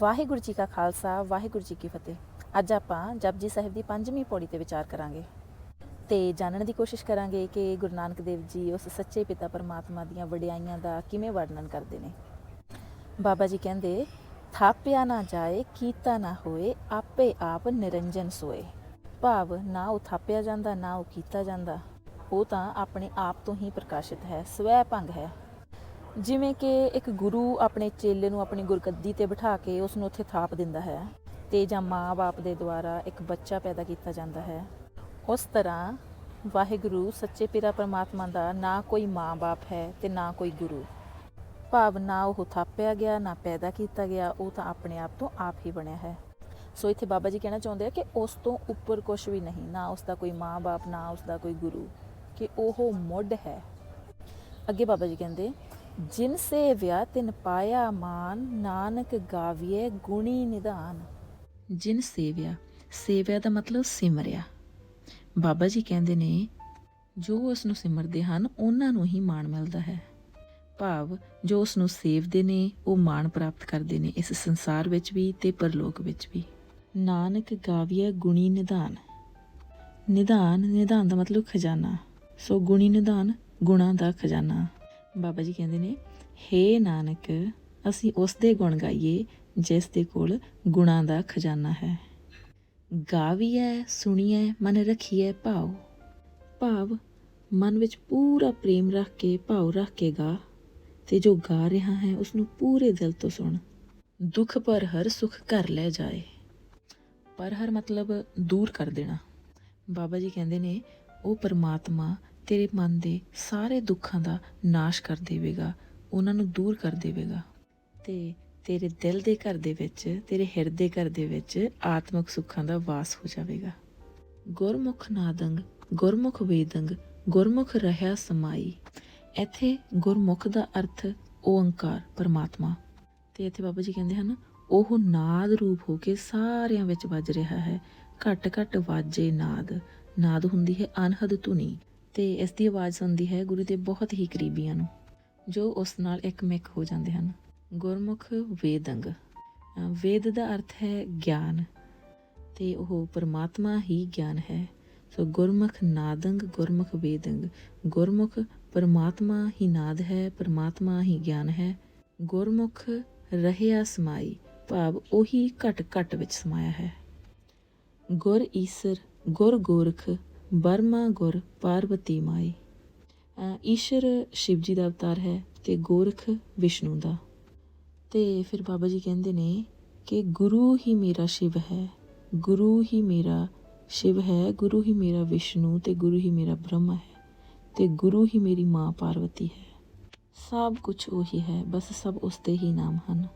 ਵਾਹਿਗੁਰੂ ਜੀ ਕਾ ਖਾਲਸਾ, ਵਾਹਿਗੁਰੂ ਜੀ ਕੀ ਫਤਿਹ। ਅੱਜ ਆਪਾਂ ਜਪਜੀ ਸਾਹਿਬ ਦੀ ਪੰਜਵੀਂ ਪੌੜੀ ਤੇ ਵਿਚਾਰ ਕਰਾਂਗੇ। ਤੇ ਜਾਣਨ ਦੀ ਕੋਸ਼ਿਸ਼ ਕਰਾਂਗੇ ਕਿ ਗੁਰੂ ਨਾਨਕ ਦੇਵ ਜੀ ਉਸ ਸੱਚੇ ਪਿਤਾ ਪਰਮਾਤਮਾ ਦੀਆਂ ਵਡਿਆਈਆਂ ਦਾ ਕਿਵੇਂ ਵਰਣਨ ਕਰਦੇ ਨੇ। ਬਾਬਾ ਜੀ ਕਹਿੰਦੇ, ਥਾਪਿਆ ਨਾ ਜਾਏ, ਕੀਤਾ ਨਾ ਹੋਏ, ਆਪੇ ਆਪ ਨਿਰੰਜਨ ਸੋਏ। ਭਾਵ ਨਾ ਉਹ ਥਾਪਿਆ ਜਾਂਦਾ, ਨਾ ਉਹ ਕੀਤਾ ਜਾਂਦਾ। ਉਹ ਤਾਂ ਆਪਣੇ ਆਪ ਤੋਂ ਹੀ ਪ੍ਰਕਾਸ਼ਿਤ ਹੈ, ਸਵੈ ਭੰਗ ਹੈ। ਜਿਵੇਂ ਕਿ ਇੱਕ ਗੁਰੂ ਆਪਣੇ ਚੇਲੇ ਨੂੰ ਆਪਣੀ ਗੁਰਗੱਦੀ ਤੇ ਬਿਠਾ ਕੇ ਉਸ ਨੂੰ ਉੱਥੇ ਥਾਪ ਦਿੰਦਾ ਹੈ ਤੇ ਜਾਂ ਮਾਂ-ਬਾਪ ਦੇ ਦੁਆਰਾ ਇੱਕ ਬੱਚਾ ਪੈਦਾ ਕੀਤਾ ਜਾਂਦਾ ਹੈ। ਉਸ ਤਰ੍ਹਾਂ ਵਾਹਿਗੁਰੂ ਸੱਚੇ ਪਿਤਾ ਪਰਮਾਤਮਾ ਦਾ ਨਾ ਕੋਈ ਮਾਂ-ਬਾਪ ਹੈ ਤੇ ਨਾ ਕੋਈ ਗੁਰੂ। ਭਾਵ ਨਾ ਉਹ ਥਾਪਿਆ ਗਿਆ, ਨਾ ਪੈਦਾ ਕੀਤਾ ਗਿਆ, ਉਹ ਤਾਂ ਆਪਣੇ ਆਪ ਤੋਂ ਆਪ ਹੀ ਬਣਿਆ ਹੈ। ਸੋ ਇੱਥੇ ਬਾਬਾ ਜੀ ਕਹਿਣਾ ਚਾਹੁੰਦੇ ਆ ਕਿ ਉਸ ਤੋਂ ਉੱਪਰ ਕੁਝ ਵੀ ਨਹੀਂ, ਨਾ ਉਸ ਦਾ ਕੋਈ ਮਾਂ-ਬਾਪ, ਨਾ ਉਸ ਦਾ ਕੋਈ ਗੁਰੂ, ਕਿ ਉਹ ਮੁੱਢ ਹੈ। ਅੱਗੇ ਬਾਬਾ ਜੀ ਕਹਿੰਦੇ ਜਿਨ ਸੇਵਿਆ ਤਿਨ ਪਾਇਆ ਮਾਨ, ਨਾਨਕ ਗਾਵੀਏ ਗੁਣੀ ਨਿਧਾਨ। ਜਿਨ ਸੇਵਿਆ ਸੇਵਿਆ ਦਾ ਮਤਲਬ ਸਿਮਰਿਆ। ਬਾਬਾ ਜੀ ਕਹਿੰਦੇ ਨੇ, ਜੋ ਉਸ ਨੂੰ ਸਿਮਰਦੇ ਹਨ, ਉਹਨਾਂ ਨੂੰ ਹੀ ਮਾਣ ਮਿਲਦਾ ਹੈ। ਭਾਵ, ਜੋ ਉਸ ਨੂੰ ਸੇਵਦੇ ਨੇ, ਉਹ ਮਾਣ ਪ੍ਰਾਪਤ ਕਰਦੇ ਨੇ ਇਸ ਸੰਸਾਰ ਵਿੱਚ ਵੀ ਤੇ ਪਰਲੋਕ ਵਿੱਚ ਵੀ। ਨਾਨਕ ਗਾਵੀਏ ਗੁਣੀ ਨਿਧਾਨ। ਨਿਧਾਨ ਨਿਧਾਨ ਦਾ ਮਤਲਬ ਖਜ਼ਾਨਾ। ਸੋ ਗੁਣੀ ਨਿਧਾਨ, ਗੁਣਾ ਦਾ ਖਜ਼ਾਨਾ। ਬਾਬਾ ਜੀ ਕਹਿੰਦੇ ਨੇ, ਹੇ ਨਾਨਕ, ਅਸੀਂ ਉਸ ਦੇ ਗੁਣ ਗਾਈਏ, ਜਿਸ ਦੇ ਕੋਲ ਗੁਣਾ ਦਾ ਖਜ਼ਾਨਾ ਹੈ। ਗਾਵੀਐ, ਸੁਣੀਐ, ਮਨ ਰਖੀਐ ਭਾਉ। ਭਾਵ, ਮਨ ਵਿੱਚ ਪੂਰਾ ਪ੍ਰੇਮ ਰੱਖ ਕੇ ਭਾਉ ਰੱਖ ਕੇ ਗਾ ਤੇ ਜੋ ਗਾ ਰਿਹਾ ਹੈ ਉਸ ਨੂੰ ਪੂਰੇ ਦਿਲ ਤੋਂ ਸੁਣ। ਦੁੱਖ ਪਰ ਹਰ ਸੁਖ ਕਰ ਲੈ ਜਾਏ। ਪਰ ਹਰ ਮਤਲਬ ਦੂਰ ਕਰ ਦੇਣਾ। ਬਾਬਾ ਜੀ ਕਹਿੰਦੇ ਨੇ, ਉਹ ਪਰਮਾਤਮਾ ਤੇਰੇ ਮਨ ਦੇ ਸਾਰੇ ਦੁੱਖਾਂ ਦਾ ਨਾਸ਼ ਕਰ ਦੇਵੇਗਾ, ਉਹਨਾਂ ਨੂੰ ਦੂਰ ਕਰ ਦੇਵੇਗਾ। ਤੇ ਤੇਰੇ ਦਿਲ ਦੇ ਘਰ ਦੇ ਵਿੱਚ, ਤੇਰੇ ਹਿਰਦੇ ਘਰ ਦੇ ਵਿੱਚ ਆਤਮਿਕ ਸੁੱਖਾਂ ਦਾ ਵਾਸ ਹੋ ਜਾਵੇਗਾ। ਗੁਰਮੁਖ ਨਾਦੰਗ, ਗੁਰਮੁਖ ਵੇਦੰਗ, ਗੁਰਮੁਖ ਰਹਿਆ ਸਮਾਈ। ਇੱਥੇ ਗੁਰਮੁਖ ਦਾ ਅਰਥ ਓੰਕਾਰ, ਪਰਮਾਤਮਾ। ਤੇ ਇੱਥੇ ਬਾਬਾ ਜੀ ਕਹਿੰਦੇ ਹਨ, ਉਹ ਨਾਦ ਰੂਪ ਹੋ ਕੇ ਸਾਰਿਆਂ ਵਿੱਚ ਵੱਜ ਰਿਹਾ ਹੈ। ਘਟ ਘਟ ਵਾਜੇ ਨਾਦ। ਨਾਦ ਹੁੰਦੀ ਹੈ ਅਨਹਦ ਧੁਨੀ। ਤੇ ਇਸ ਦੀ ਆਵਾਜ਼ ਸੁਣਦੀ ਹੈ ਗੁਰੂ ਦੇ ਬਹੁਤ ਹੀ ਕਰੀਬੀਆਂ ਨੂੰ ਜੋ ਉਸ ਨਾਲ ਇੱਕਮਿਕ ਹੋ ਜਾਂਦੇ ਹਨ। ਗੁਰਮੁਖ ਵੇਦੰਗ ਅ, ਵੇਦ ਦਾ ਅਰਥ ਹੈ ਗਿਆਨ ਤੇ ਉਹ ਪਰਮਾਤਮਾ ਹੀ ਗਿਆਨ ਹੈ। ਸੋ ਗੁਰਮੁਖ ਨਾਦੰਗ ਗੁਰਮੁਖ ਵੇਦੰਗ ਗੁਰਮੁਖ ਪਰਮਾਤਮਾ ਹੀ ਨਾਦ ਹੈ ਪਰਮਾਤਮਾ ਹੀ ਗਿਆਨ ਹੈ। ਗੁਰਮੁਖ ਰਹਿਆ ਸਮਾਈ ਭਾਵ ਉਹੀ ਘਟ ਘਟ ਵਿੱਚ ਸਮਾਇਆ ਹੈ। ਗੁਰ ਈਸਰ ਗੁਰ ਗੋਰਖ ਬਰਮਾ ਗੁਰ ਪਾਰਵਤੀ ਮਾਈ। ਈਸ਼ਰ ਸ਼ਿਵ ਜੀ ਦਾ ਅਵਤਾਰ ਹੈ ਤੇ ਗੋਰਖ ਵਿਸ਼ਨੂੰ ਦਾ। ਤੇ ਫਿਰ ਬਾਬਾ ਜੀ ਕਹਿੰਦੇ ਨੇ ਕਿ ਗੁਰੂ ਹੀ ਮੇਰਾ ਸ਼ਿਵ ਹੈ, ਗੁਰੂ ਹੀ ਮੇਰਾ ਸ਼ਿਵ ਹੈ, ਗੁਰੂ ਹੀ ਮੇਰਾ ਵਿਸ਼ਨੂੰ ਤੇ ਗੁਰੂ ਹੀ ਮੇਰਾ ਬ੍ਰਹਮਾ ਹੈ ਤੇ ਗੁਰੂ ਹੀ ਮੇਰੀ ਮਾਂ ਪਾਰਵਤੀ ਹੈ। ਸਭ ਕੁਝ ਉਹੀ ਹੈ, ਬਸ ਸਭ ਉਸ ਦੇ ਹੀ ਨਾਮ ਹਨ।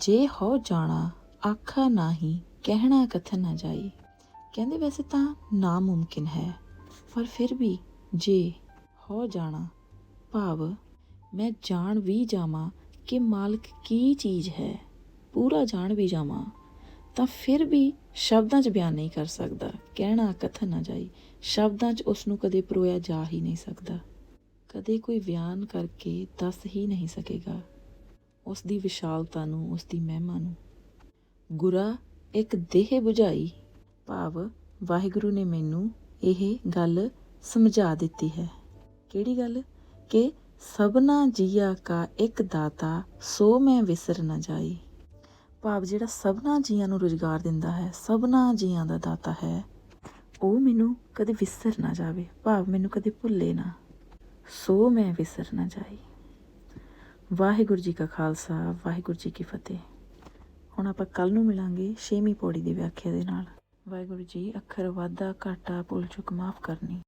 ਜੇ ਹੋ ਜਾਣਾ, ਆਖਾ ਨਹੀਂ, ਕਹਿਣਾ ਕਥਨ ਨਾ ਜਾਈ। ਕਹਿੰਦੇ ਵੈਸੇ ਤਾਂ ਨਾਮੁਮਕਿਨ ਹੈ, ਪਰ ਫਿਰ ਵੀ ਜੇ ਹੋ ਜਾਣਾ ਭਾਵ ਮੈਂ ਜਾਣ ਵੀ ਜਾਵਾਂ ਕਿ ਮਾਲਕ ਕੀ ਚੀਜ਼ ਹੈ, ਪੂਰਾ ਜਾਣ ਵੀ ਜਾਵਾਂ, ਤਾਂ ਫਿਰ ਵੀ ਸ਼ਬਦਾਂ 'ਚ ਬਿਆਨ ਨਹੀਂ ਕਰ ਸਕਦਾ। ਕਹਿਣਾ ਕਥਨ ਨਾ ਜਾਈ, ਸ਼ਬਦਾਂ 'ਚ ਉਸ ਨੂੰ ਕਦੇ ਪਰੋਇਆ ਜਾ ਹੀ ਨਹੀਂ ਸਕਦਾ। ਕਦੇ ਕੋਈ ਬਿਆਨ ਕਰਕੇ ਦੱਸ ਹੀ ਨਹੀਂ ਸਕੇਗਾ। ਉਸ ਦੀ ਵਿਸ਼ਾਲਤਾ ਨੂੰ ਉਸ ਦੀ ਮਹਿਮਾ ਨੂੰ। ਗੁਰਾ ਇੱਕ ਦੇਹ 부ਝਾਈ ਭਾਵ ਵਾਹਿਗੁਰੂ ਨੇ ਮੈਨੂੰ ਇਹ ਗੱਲ ਸਮਝਾ ਦਿੱਤੀ ਹੈ। ਕਿਹੜੀ ਗੱਲ? ਕਿ ਸਭਨਾ ਜੀਆ ਕਾ ਇੱਕ ਦਾਤਾ, ਸੋ ਮੈਂ ਵਿਸਰ ਨਾ ਜਾਈ। ਭਾਵ ਜਿਹੜਾ ਸਭਨਾ ਜੀਆਂ ਨੂੰ ਰੁਜ਼ਗਾਰ ਦਿੰਦਾ ਹੈ, ਸਭਨਾ ਜੀਆਂ ਦਾ ਦਾਤਾ ਹੈ, ਉਹ ਮੈਨੂੰ ਕਦੇ ਵਿਸਰ ਨਾ ਜਾਵੇ। ਭਾਵ ਮੈਨੂੰ ਕਦੇ ਭੁੱਲੇ ਨਾ, ਸੋ ਮੈਂ ਵਿਸਰ ਨਾ ਜਾਈ। ਵਾਹਿਗੁਰੂ ਜੀ ਕਾ ਖਾਲਸਾ, ਵਾਹਿਗੁਰੂ ਜੀ ਕੀ ਫਤਿਹ। ਹੁਣ ਆਪਾਂ ਕੱਲ ਨੂੰ ਮਿਲਾਂਗੇ ਛੇਵੀਂ ਪੌੜੀ ਦੀ ਵਿਆਖਿਆ ਦੇ ਨਾਲ। ਵਾਹਿਗੁਰੂ ਜੀ ਅੱਖਰ ਵਾਧਾ ਘਾਟਾ ਭੁੱਲ ਚੁੱਕ ਮਾਫ ਕਰਨੀ।